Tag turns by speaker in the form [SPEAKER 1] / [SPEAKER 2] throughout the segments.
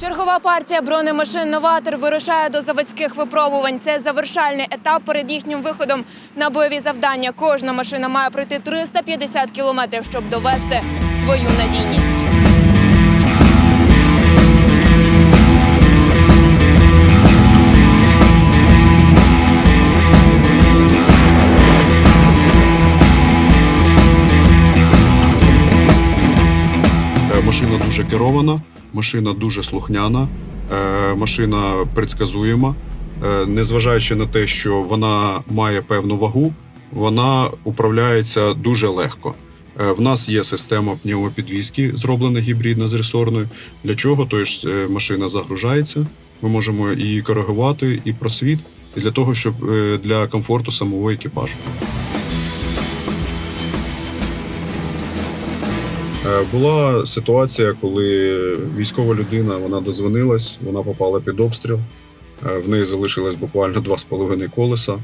[SPEAKER 1] Чергова партія бронемашин Новатор вирушає до заводських випробувань. Це завершальний етап перед їхнім виходом на бойові завдання. Кожна машина має пройти 350 кілометрів, щоб довести свою надійність.
[SPEAKER 2] Е, Машина дуже керована, машина дуже слухняна, е, машина предсказуєма. Е, Незважаючи на те, що вона має певну вагу, вона управляється дуже легко. Е, В нас є система пневмопідвізки, зроблена гібридна з ресорною. Для чого? Тобто е, машина загружається, ми можемо її коригувати, і просвіт, і для того, щоб для комфорту самого екіпажу. Була ситуація, коли військова людина вона дозвонилась, вона попала під обстріл. Е, В неї залишилось буквально два з половиною колеса.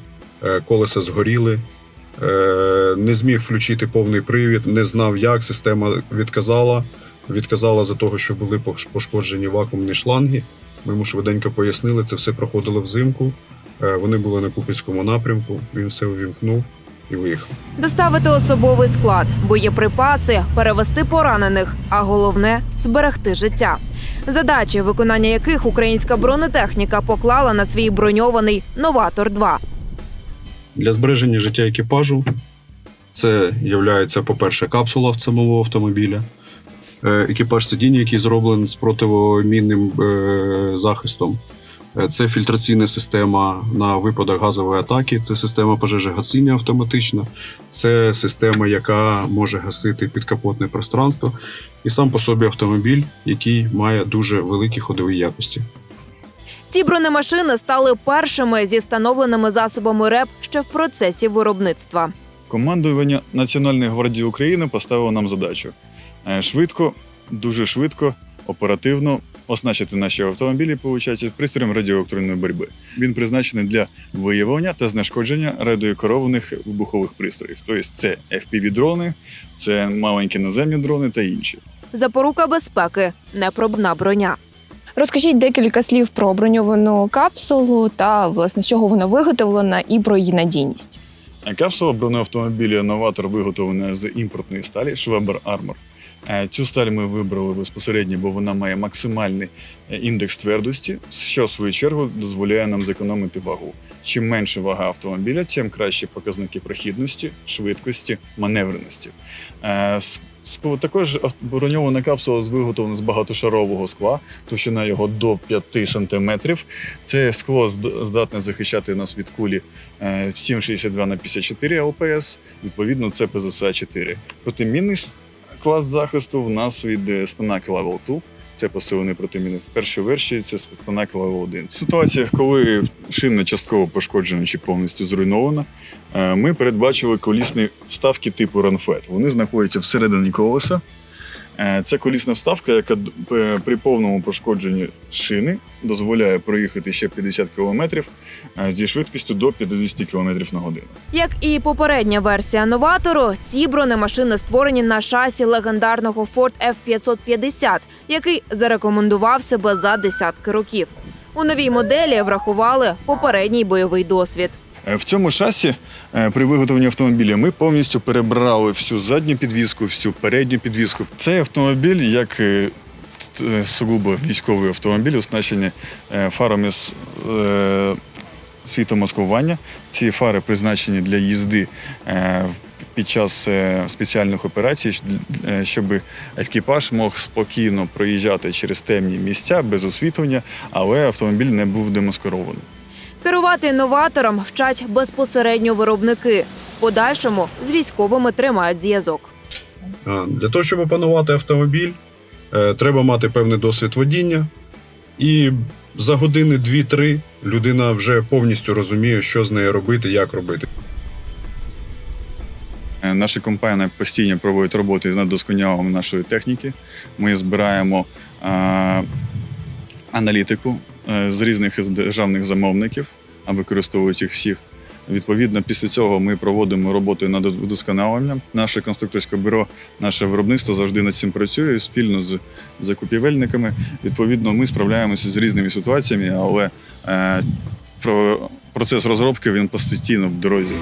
[SPEAKER 2] Е, Колеса згоріли. Е, Не зміг включити повний привід, не знав, як. Система відказала. Відказала за того, що були пошкоджені вакуумні шланги. Ми йому швиденько пояснили, це все проходило взимку. Е, Вони були на Купівському напрямку. Він все увімкнув і виїхав.
[SPEAKER 3] Доставити особовий склад, боєприпаси, перевести поранених, а головне зберегти життя. Задачі, виконання яких українська бронетехніка поклала на свій броньований новатор 2
[SPEAKER 2] Для збереження життя екіпажу це є, по-перше, капсула в самого автомобіля, е, екіпаж сидіння, який зроблений з противомінним е, захистом. Е, Це фільтраційна система на випадок газової атаки, це система пожежогасіння автоматична, це система, яка може гасити підкапотне пространство, і сам по собі автомобіль, який має дуже великі ходові якості.
[SPEAKER 3] Ці бронемашини стали першими зі встановленими засобами РЕП ще в процесі виробництва.
[SPEAKER 4] Командування Національної гвардії України поставило нам задачу е, швидко, дуже швидко, оперативно оснащити наші автомобілі, виходить, пристроєм радіоелектронної боротьби. Він призначений для виявлення та знешкодження радіокерованих вибухових пристроїв. Тобто це FPV-дрони, це маленькі наземні дрони та інші.
[SPEAKER 3] Запорука безпеки непробна броня.
[SPEAKER 1] Розкажіть декілька слів про броньовану капсулу та власне з чого вона виготовлена і про її надійність.
[SPEAKER 4] Капсула бронеавтомобіля Новатор виготовлена з імпортної сталі Schweber Armor. Е, Цю сталь ми вибрали безпосередньо, бо вона має максимальний е, індекс твердості, що в свою чергу дозволяє нам зекономити вагу. Чим менше вага автомобіля, тим кращі показники прохідності, швидкості, маневреності. Е, Також броньована капсула виготовлена з багатошарового скла, товщина його до 5 см. Це скло здатне захищати нас від кулі е, 7,62 на 54 ЛПС, відповідно, це ПЗСА 4. Протимінний клас захисту в нас від е, Станак Level 2. Це посилений протиміни В першій версії це Станак Level 1. В ситуаціях, коли шина частково пошкоджена чи повністю зруйнована, е, ми передбачили колісні вставки типу Ранфет. Вони знаходяться всередині колеса. Е, Це колісна вставка, яка при повному пошкодженні шини дозволяє проїхати ще 50 км зі швидкістю до 50 км на годину.
[SPEAKER 3] Як і попередня версія новатору, ці бронемашини створені на шасі легендарного Ford F550, який зарекомендував себе за десятки років. У новій моделі врахували попередній бойовий досвід.
[SPEAKER 4] Е, В цьому шасі е, при виготовленні автомобіля ми повністю перебрали всю задню підвіску, всю передню підвіску. Цей автомобіль, як е, сугубо військовий автомобіль, оснащений фарами з світомаскування. Ці фари призначені для їзди під час спеціальних операцій, щоб екіпаж мог спокійно проїжджати через темні місця без освітлення, але автомобіль не був демаскирований.
[SPEAKER 3] Керувати новатором вчать безпосередньо виробники. В подальшому з військовими тримають зв'язок.
[SPEAKER 2] Для того, щоб опанувати автомобіль, е, треба мати певний досвід водіння, і за години 2-3 людина вже повністю розуміє, що з нею робити, як робити.
[SPEAKER 4] Е, Наша компанія постійно проводить роботи над досконаленням нашої техніки. Ми збираємо е, аналітику з різних державних замовників, а використовують їх всіх. Відповідно, після цього ми проводимо роботи над удосконаленням. Наше конструкторське бюро, наше виробництво завжди над цим працює спільно з закупівельниками. Відповідно, ми справляємося з різними ситуаціями, але е, про процес розробки він постійно в дорозі.